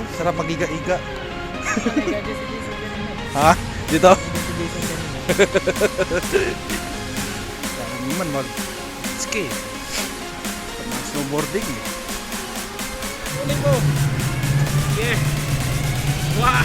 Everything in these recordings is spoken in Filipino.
oh. Sarap magiga-iga. Ha? Dito? Sana naman mag ski. Mag snowboarding eh. Kunin mo. Yeah. Wah!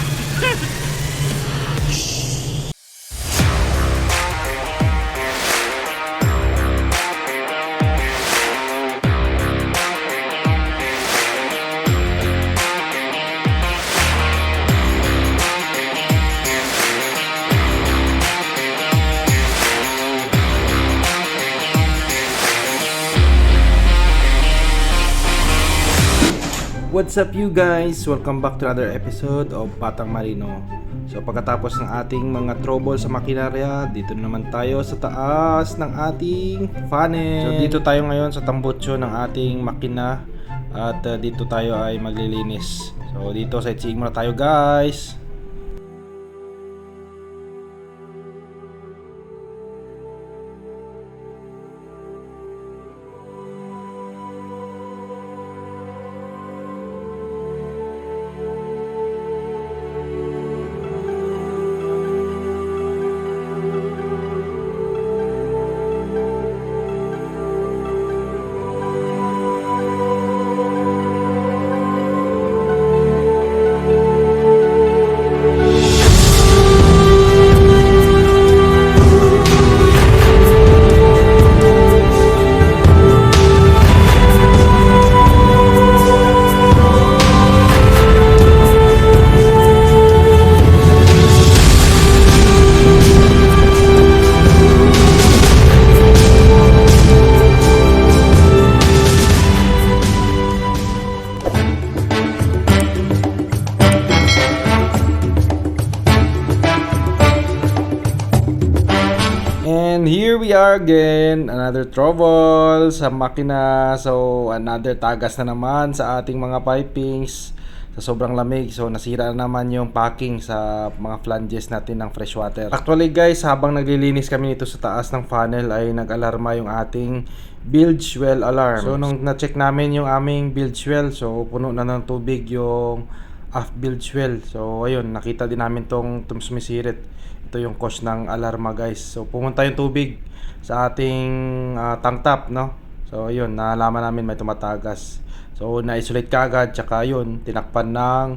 What's up you guys? Welcome back to another episode of Patang Marino. So pagkatapos ng ating mga trouble sa makinarya, dito na naman tayo sa taas ng ating funnel. So dito tayo ngayon sa tambutso ng ating makina at uh, dito tayo ay maglilinis. So dito sightseeing muna tayo guys. Again, another trouble sa makina. So, another tagas na naman sa ating mga pipings sa sobrang lamig. So, nasira na naman yung packing sa mga flanges natin ng fresh water. Actually guys, habang naglilinis kami nito sa taas ng funnel ay nag-alarma yung ating bilge well alarm. So, nung na-check namin yung aming bilge well, so puno na ng tubig yung aft bilge well. So, ayun, nakita din namin tong, sumisirit. Ito yung cause ng alarma guys. So pumunta yung tubig sa ating ah, tank top no. So ayun, naalaman namin may tumatagas. So na-isolate kagad tsaka yun, tinakpan ng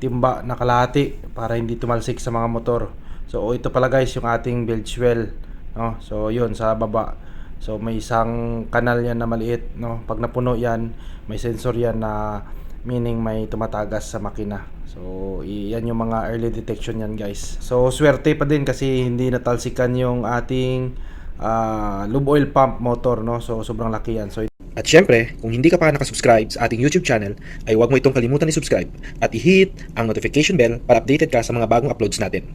timba na kalahati para hindi tumalsik sa mga motor. So ito pala guys yung ating bilge well no. So yun sa baba. So may isang kanal yan na maliit no. Pag napuno yan, may sensor yan na meaning may tumatagas sa makina. So, yan yung mga early detection yan guys. So, swerte pa din kasi hindi natalsikan yung ating ah, lube oil pump motor, no? So, sobrang laki yan. So, At syempre, kung hindi ka pa nakasubscribe sa ating YouTube channel, ay huwag mo itong kalimutan i-subscribe at i-hit ang notification bell para updated ka sa mga bagong uploads natin.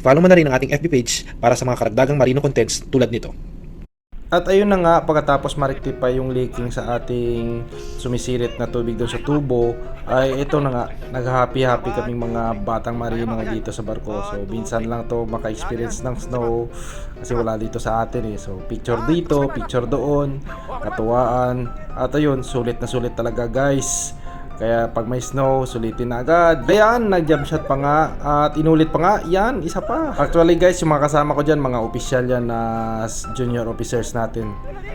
Follow mo na rin ang ating FB page para sa mga karagdagang marino contents tulad nito. At ayun na nga, pagkatapos ma-rectify yung leaking sa ating sumisirit na tubig doon sa tubo, ay ito na nga, nag-happy-happy kaming mga batang marino nga dito sa barko. So, minsan lang to maka-experience ng snow kasi wala dito sa atin eh. So, picture dito, picture doon, katuwaan. At ayun, sulit na sulit talaga guys. Kaya pag may snow, sulitin na agad. Ayan, nag-jump shot pa nga. At inulit pa nga. Yan, isa pa. Actually guys, yung mga kasama ko dyan, mga official yan na junior officers natin.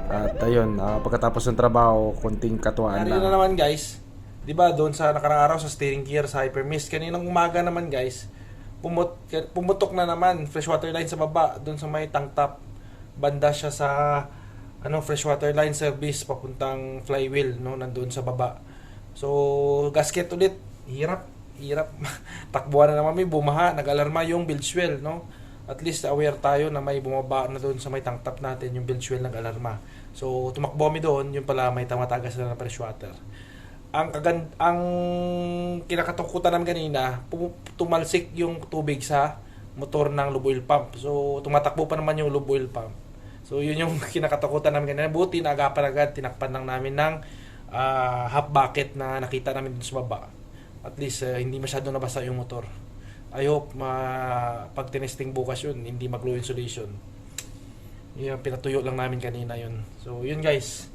At ayun, ah, pagkatapos ng trabaho, konting katuwaan lang. naman guys, 'di ba doon sa nakarang araw sa steering gear sa Hypermist, kaninang umaga naman guys, pumut pumutok na naman freshwater line sa baba doon sa may tank top. Banda siya sa ano freshwater line service papuntang flywheel no nandoon sa baba. So gasket ulit, hirap, hirap. Takbuhan na naman may bumaha, nag-alarma yung bilge well no. At least aware tayo na may bumaba na doon sa may tank top natin yung bilge well nag-alarma. So tumakbo kami doon, yung pala may tamatagas na ng freshwater ang kagan ang kinakatakutan namin kanina, tumalsik yung tubig sa motor ng lube oil pump. So, tumatakbo pa naman yung lube oil pump. So, yun yung kinakatakutan namin kanina. Buti, naagapan agad, tinakpan lang namin ng ah, half bucket na nakita namin dun sa baba. At least, ah, hindi masyado nabasa yung motor. I hope, ma pag tinesting bukas yun, hindi mag-low insulation. Yung pinatuyo lang namin kanina yun. So, yun guys.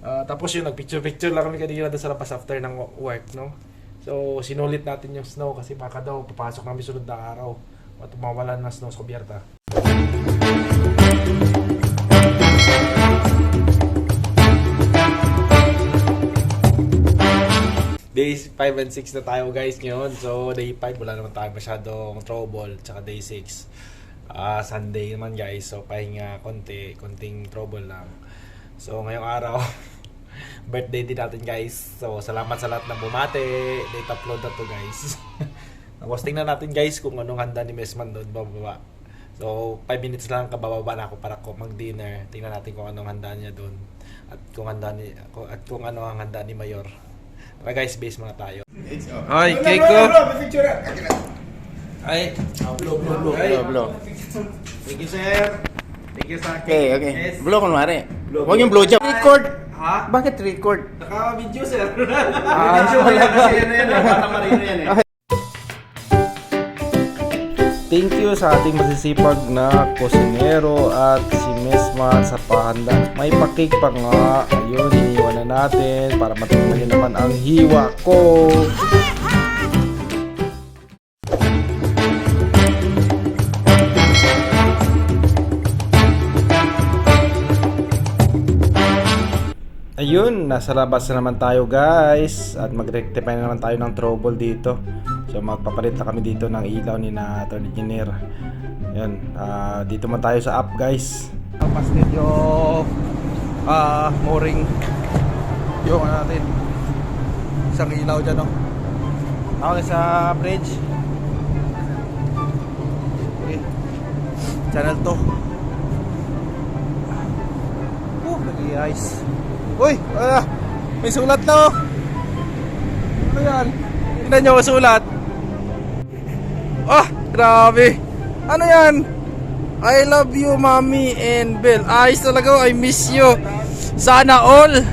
Ah, tapos yun, nagpicture-picture lang kami kanina doon sa labas after ng work, no? So, sinulit natin yung snow kasi baka daw papasok namin sunod na araw at mawalan na snow sa kubyerta. Days 5 and 6 na tayo guys ngayon. So, day 5 wala naman tayo masyadong trouble. Tsaka day 6, ah Sunday naman guys. So, pahinga konti, konting trouble lang. So, ngayong araw, birthday din natin guys. So, salamat sa lahat ng bumate. Date upload na to guys. Tapos tingnan natin guys kung anong handa ni Mesman doon bababa. So, 5 minutes lang kabababa na ako para ko mag-dinner. Tingnan natin kung anong handa niya doon. At kung handa ni at kung ano ang handa ni Mayor. Tara guys, base muna tayo. Ay, cake ko. Ay, blow, blow, blow. Blow, blow. Thank you, sir. Thank you sa Okay, okay. Blow kunwari. Huwag yung blow job. Record. Ha? Bakit record? Naka-video, sir. Ah, Video ba? kasi yan, yan. Bata marino yan eh. Thank you sa ating masisipag na kusinero at si Mesman sa pahanda. May pakik pa nga. Ayun, iniwan na natin para matingnan nyo naman ang hiwa ko. Ayun, nasa labas na naman tayo guys at mag-rectify na naman tayo ng trouble dito. So magpapalit na kami dito ng ilaw ni na third engineer. Ayun, ah, dito man tayo sa app guys. Tapos medyo ah mooring yung ano natin. Isang ilaw dyan no. Okay sa bridge. Okay. Channel 2. Oh, nag-ice. Uy! Ah, may sulat na oh! Ano yan? Tignan nyo, sulat! Ah! Grabe! Ano yan? I love you, mommy and Bell. Ayos talaga, oh. I miss you. Sana all!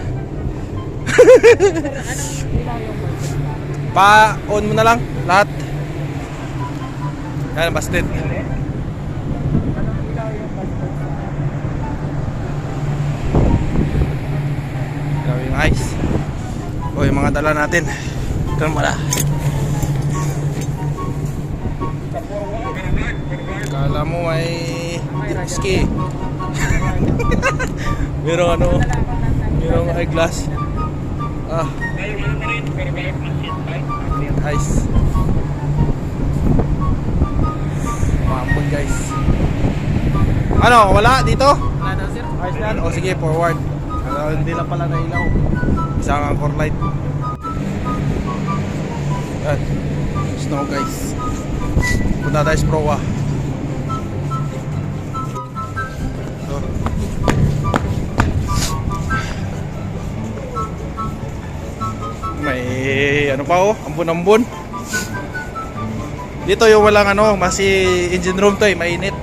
Pa-on mo na lang, lahat. Yan, busted. Ice. O yung mga dala natin. Ito wala. Kala mo ay ski. Merong ano, merong eyeglass. Ah. Ice. Maambon guys. Ano, wala dito? Wala daw sir. Ayos yan. O sige, forward. Hindi lang pala na ilaw. Isang anchor light. Yan. Snow guys. Punta tayo sa proa. May ano pa oh, ambon-ambon. Dito yung walang ano, masi engine room to eh, mainit.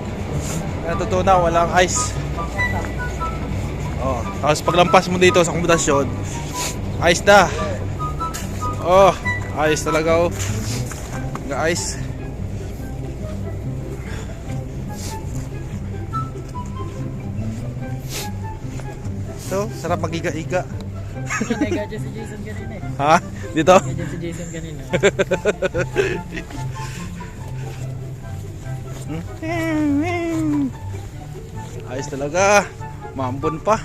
Natutunan na, walang ice. Oh, tapos paglampas mo dito sa kombinasyon, ayos na. Oh, ayos talaga oh. Ga-ice. So, sarap magiga-iga. Nag-gadget si Jason kanina eh. Ha? Dito? Gadget si Jason kanina. Ayos talaga. Maambon pa.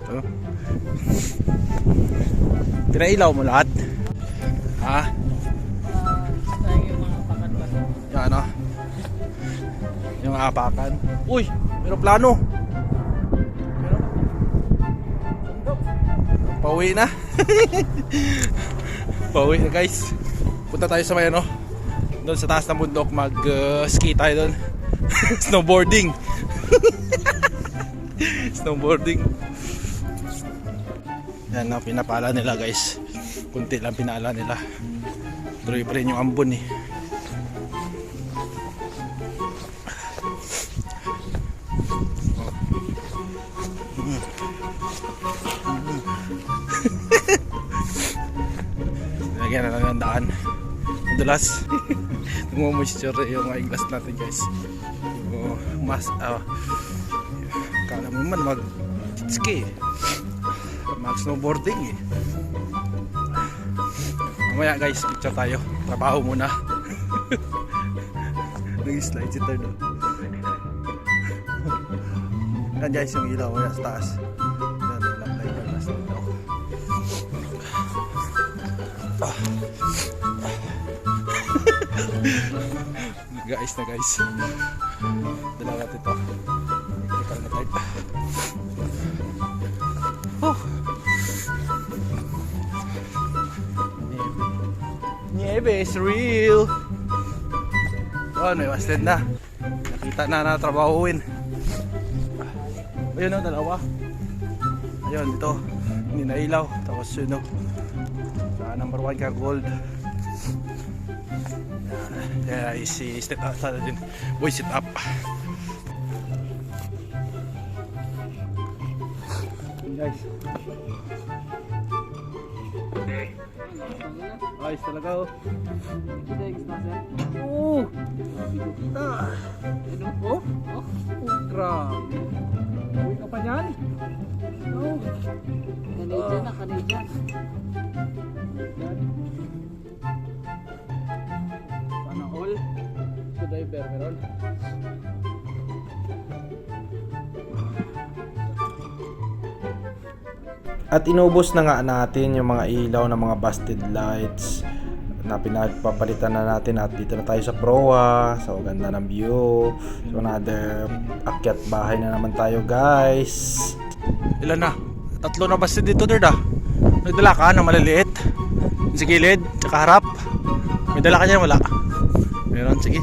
Ito. Pinailaw mo lahat. Ha? Ah, yung pakat pa. Yung ano? Yung apakan. Uy! Meron plano. Pauwi na. Pauwi na guys. Punta tayo sa may ano. Doon sa taas ng bundok mag uh, ski tayo doon. Snowboarding. Snowboarding. Yan na pinapala nila guys. Kunti lang pinala nila. Tuloy pa rin yung ambon eh. Lagyan na lang ng daan. Madulas. Nagmumoisture yung eyeglass natin guys. Mas, ah, kala mo man mag ski. Mag snowboarding eh. Mamaya guys, picture tayo. Trabaho muna. Nag-slide si Third. oh. Yan guys, yung ilaw yan sa taas. Yan, walang light na nasa ilaw. Guys na guys. Dala natin ito. Ito na type. Oh. Niebe is real. Oh, may wasted na. Nakita na na trabahuin. Ayun o, dalawa. Ayun, ito. Hindi na ilaw. Tapos yun o. Sa number one ka gold. Yeah, isi step up sa din. Boy, sit up. Guys. Ayos talaga oh. Oh! Ah! Po? Oh, grabe. Uwi ka pa niyan? Oh. Canadian na, Canadian. Meron. At inubos na nga natin yung mga ilaw ng mga busted lights na pinagpapalitan na natin at dito na tayo sa proa so ganda ng view so another akyat bahay na naman tayo guys Ilan na? Tatlo na basta dito, Derd ah. Nagdala ka ng maliliit. Sa gilid, tsaka harap. May dala ka dyan, wala. Meron, sige.